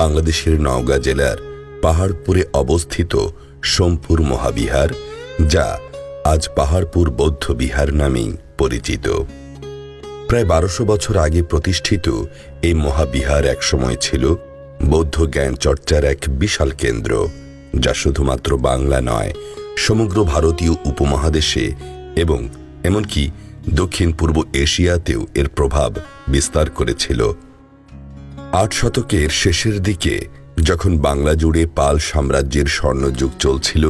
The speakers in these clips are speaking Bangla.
বাংলাদেশের নওগাঁ জেলার পাহাড়পুরে অবস্থিত সোমপুর মহাবিহার, যা আজ পাহাড়পুর বৌদ্ধ বিহার নামেই পরিচিত। প্রায় বারোশো বছর আগে প্রতিষ্ঠিত এই মহাবিহার একসময় ছিল বৌদ্ধ জ্ঞান চর্চার এক বিশাল কেন্দ্র, যা শুধুমাত্র বাংলা নয়, সমগ্র ভারতীয় উপমহাদেশে এবং এমনকি দক্ষিণ পূর্ব এশিয়াতেও এর প্রভাব বিস্তার করেছিল। আট শতকের শেষের দিকে, যখন বাংলা জুড়ে পাল সাম্রাজ্যের স্বর্ণযুগ চলছিল,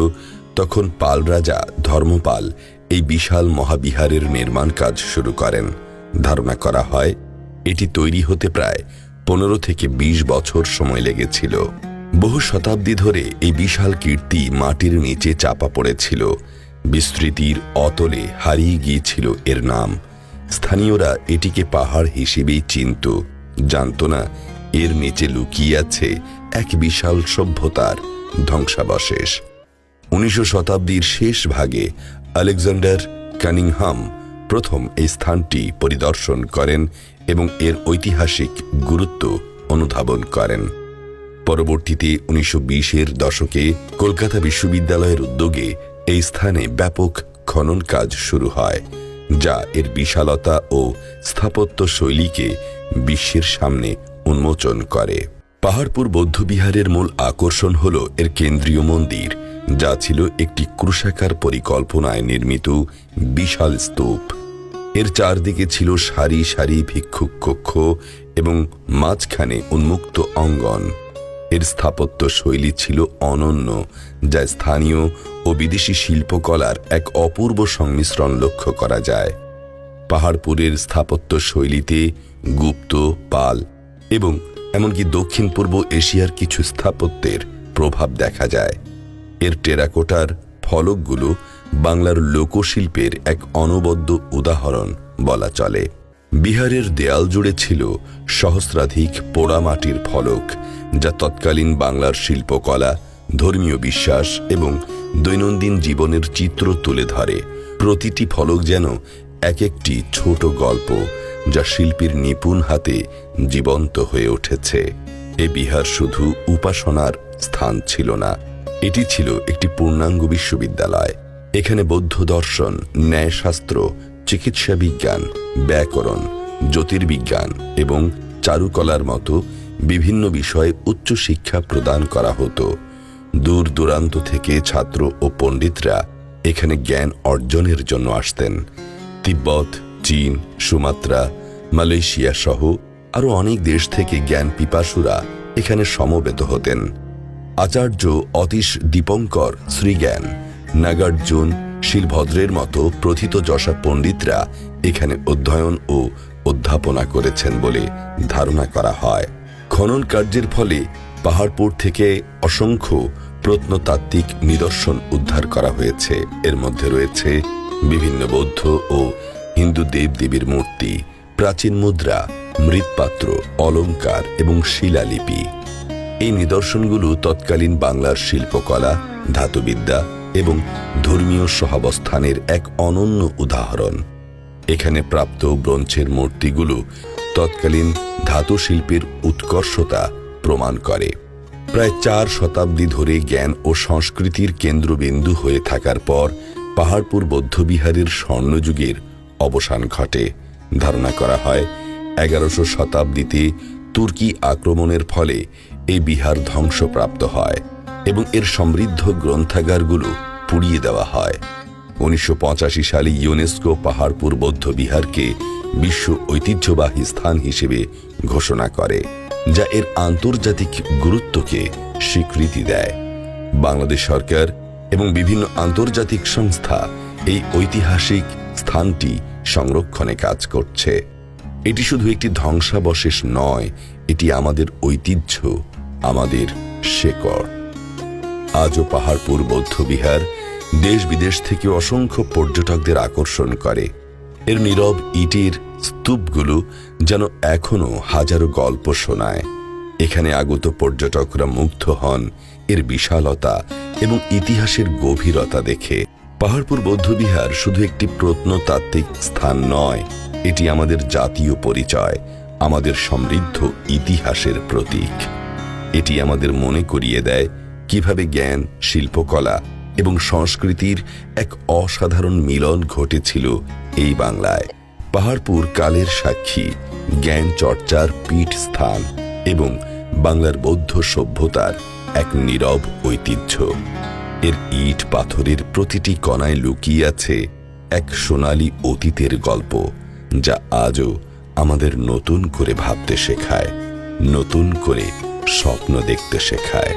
তখন পাল রাজা ধর্মপাল এই বিশাল মহাবিহারের নির্মাণ কাজ শুরু করেন। ধারণা করা হয়, এটি তৈরি হতে প্রায় পনেরো থেকে ২০ বছর সময় লেগেছিল। বহু শতাব্দী ধরে এই বিশাল কীর্তি মাটির নিচে চাপা পড়েছিল। বিস্তৃতির অতলে হারিয়ে গিয়েছিল এর নাম। স্থানীয়রা এটিকে পাহাড় হিসেবেই চিনত। জানত না এর নিচে লুকিয়ে আছে এক বিশাল সভ্যতার ধ্বংসাবশেষ। উনিশশো শতাব্দীর শেষ ভাগে আলেকজান্ডার কানিংহাম প্রথম এই স্থানটি পরিদর্শন করেন এবং এর ঐতিহাসিক গুরুত্ব অনুধাবন করেন। পরবর্তীতে উনিশশো বিশের দশকে কলকাতা বিশ্ববিদ্যালয়ের উদ্যোগে এই স্থানে ব্যাপক খনন কাজ শুরু হয়, যা এর বিশালতা ও স্থাপত্য শৈলীকে বিশ্বের সামনে উন্মোচন করে। পাহাড়পুর বৌদ্ধবিহারের মূল আকর্ষণ হল এর কেন্দ্রীয় মন্দির, যা ছিল একটি ক্রুশাকার পরিকল্পনায় নির্মিত বিশাল স্তূপ। এর চারদিকে ছিল সারি সারি ভিক্ষুক কক্ষ এবং মাঝখানে উন্মুক্ত অঙ্গন। এর স্থাপত্য শৈলী ছিল অনন্য, যা স্থানীয় ও বিদেশি শিল্পকলার এক অপূর্ব সংমিশ্রণ লক্ষ্য করা যায়। পাহাড়পুরের স্থাপত্য শৈলীতে গুপ্ত, পাল এবং এমনকি দক্ষিণ পূর্ব এশিয়ার কিছু স্থাপত্যের প্রভাব দেখা যায়। এর টেরাকোটার ফলকগুলো বাংলার লোকশিল্পের এক অনবদ্য উদাহরণ বলা চলে। বিহারের দেয়াল জুড়ে ছিল সহস্রাধিক পোড়ামাটির ফলক, যা তৎকালীন বাংলার শিল্পকলা, ধর্মীয় বিশ্বাস এবং দৈনন্দিন জীবনের চিত্র তুলে ধরে। প্রতিটি ফলক যেন এক একটি ছোট গল্প যা শিল্পীর নিপুণ হাতে জীবন্ত হয়ে উঠেছে। এ বিহার শুধু উপাসনার স্থান ছিল না, এটি ছিল একটি পূর্ণাঙ্গ বিশ্ববিদ্যালয়। এখানে বৌদ্ধ দর্শন, ন্যায়শাস্ত্র, চিকিৎসা বিজ্ঞান, ব্যাকরণ, জ্যোতির্বিজ্ঞান এবং চারুকলার মতো বিভিন্ন বিষয়ে উচ্চশিক্ষা প্রদান করা হতো। দূর দূরান্ত থেকে ছাত্র ও পণ্ডিতরা এখানে জ্ঞান অর্জনের জন্য আসতেন। তিব্বত চীন, সুমাত্রা, মালয়েশিয়া সহ আরও অনেক দেশ থেকে জ্ঞান পিপাসুরা এখানে সমবেত হতেন। আচার্য অতীশ দীপঙ্কর শ্রীজ্ঞান, নাগার্জুন, শিলভদ্রের মতো প্রথিত যশা পণ্ডিতরা এখানে অধ্যয়ন ও অধ্যাপনা করেছেন বলে ধারণা করা হয়। খনন কার্যের ফলে পাহাড়পুর থেকে অসংখ্য প্রত্নতাত্ত্বিক নিদর্শন উদ্ধার করা হয়েছে। এর মধ্যে রয়েছে বিভিন্ন বৌদ্ধ ও হিন্দু দেবদেবীর মূর্তি, প্রাচীন মুদ্রা, মৃৎপাত্র, অলংকার এবং শিলালিপি। এই নিদর্শনগুলো তৎকালীন বাংলার শিল্পকলা, ধাতুবিদ্যা এবং ধর্মীয় সহাবস্থানের এক অনন্য উদাহরণ। এখানে প্রাপ্ত ব্রঞ্চের মূর্তিগুলো তৎকালীন ধাতু শিল্পের উৎকর্ষতা প্রমাণ করে। প্রায় চার শতাব্দী ধরে জ্ঞান ও সংস্কৃতির কেন্দ্রবিন্দু হয়ে থাকার পর পাহাড়পুর বৌদ্ধবিহারের স্বর্ণযুগের অবসান ঘটে। ধারণা করা হয়, এগারোশো শতাব্দীতে তুর্কি আক্রমণের ফলে এই বিহার ধ্বংসপ্রাপ্ত হয় এবং এর সমৃদ্ধ গ্রন্থাগারগুলো পুড়িয়ে দেওয়া হয়। উনিশশো পঁচাশি সালে ইউনেস্কো পাহাড়পুর বৌদ্ধ বিহারকে বিশ্ব ঐতিহ্যবাহী স্থান হিসেবে ঘোষণা করে, যা এর আন্তর্জাতিক গুরুত্বকে স্বীকৃতি দেয়। বাংলাদেশ সরকার এবং বিভিন্ন আন্তর্জাতিক সংস্থা এই ঐতিহাসিক স্থানটি সংরক্ষণে কাজ করছে। এটি শুধু একটি ধ্বংসাবশেষ নয়, এটি আমাদের ঐতিহ্য, আমাদের শেকড়। আজও পাহাড়পুর বৌদ্ধবিহার দেশ বিদেশ থেকে অসংখ্য পর্যটকদের আকর্ষণ করে। এর নীরব ইটের স্তূপগুলো যেন এখনও হাজারো গল্প শোনায়। এখানে আগত পর্যটকরা মুগ্ধ হন, এর বিশালতা এবং ইতিহাসের গভীরতা দেখে। পাহাড়পুর বৌদ্ধবিহার শুধু একটি প্রত্নতাত্ত্বিক স্থান নয়, এটি আমাদের জাতীয় পরিচয়, আমাদের সমৃদ্ধ ইতিহাসের প্রতীক। এটি আমাদের মনে করিয়ে দেয় কীভাবে জ্ঞান, শিল্পকলা এবং সংস্কৃতির এক অসাধারণ মিলন ঘটেছিল এই বাংলায়। পাহাড়পুর কালের সাক্ষী, জ্ঞান চর্চার পীঠ স্থান এবং বাংলার বৌদ্ধ সভ্যতার এক নীরব ঐতিহ্য। এর ইট পাথরের প্রতিটি কণায় লুকিয়ে আছে এক সোনালি অতীতের গল্প, যা আজও আমাদের নতুন করে ভাবতে শেখায়, নতুন করে স্বপ্ন দেখতে শেখায়।